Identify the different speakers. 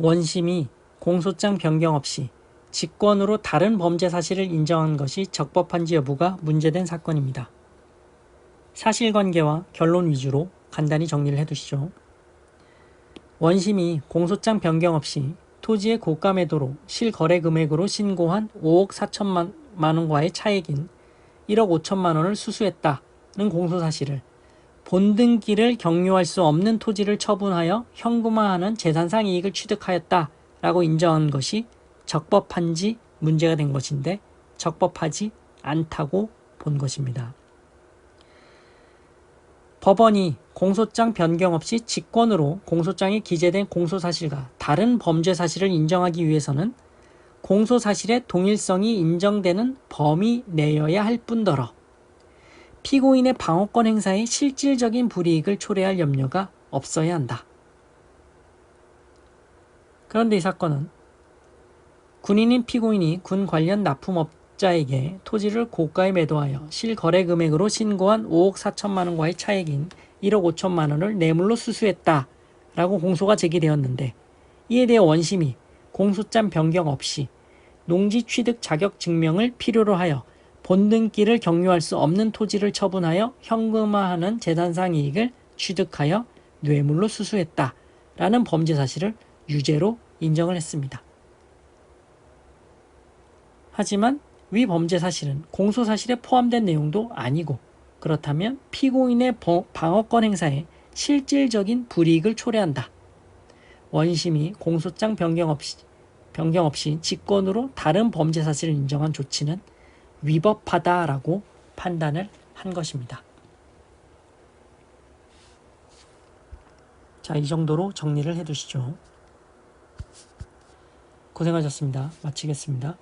Speaker 1: 원심이 공소장 변경 없이 직권으로 다른 범죄 사실을 인정한 것이 적법한지 여부가 문제된 사건입니다. 사실관계와 결론 위주로 간단히 정리를 해두시죠. 원심이 공소장 변경 없이 토지의 고가 매도로 실거래 금액으로 신고한 5억 4천만 원과의 차액인 1억 5천만 원을 수수했다는 공소 사실을 본등기를 경유할 수 없는 토지를 처분하여 현금화하는 재산상 이익을 취득하였다 라고 인정한 것이 적법한지 문제가 된 것인데 적법하지 않다고 본 것입니다. 법원이 공소장 변경 없이 직권으로 공소장에 기재된 공소사실과 다른 범죄 사실을 인정하기 위해서는 공소사실의 동일성이 인정되는 범위 내여야 할 뿐더러 피고인의 방어권 행사에 실질적인 불이익을 초래할 염려가 없어야 한다. 그런데 이 사건은 군인인 피고인이 군 관련 납품업자에게 토지를 고가에 매도하여 실거래 금액으로 신고한 5억 4천만 원과의 차액인 1억 5천만 원을 뇌물로 수수했다 라고 공소가 제기되었는데 이에 대해 원심이 공소장 변경 없이 농지 취득 자격 증명을 필요로 하여 본등기를 경유할 수 없는 토지를 처분하여 현금화하는 재산상 이익을 취득하여 뇌물로 수수했다 라는 범죄 사실을 유죄로 인정을 했습니다. 하지만 위 범죄 사실은 공소 사실에 포함된 내용도 아니고 그렇다면 피고인의 방어권 행사에 실질적인 불이익을 초래한다. 원심이 공소장 변경 없이 변경 없이 직권으로 다른 범죄 사실을 인정한 조치는 위법하다라고 판단을 한 것입니다. 자, 이 정도로 정리를 해 두시죠. 고생하셨습니다. 마치겠습니다.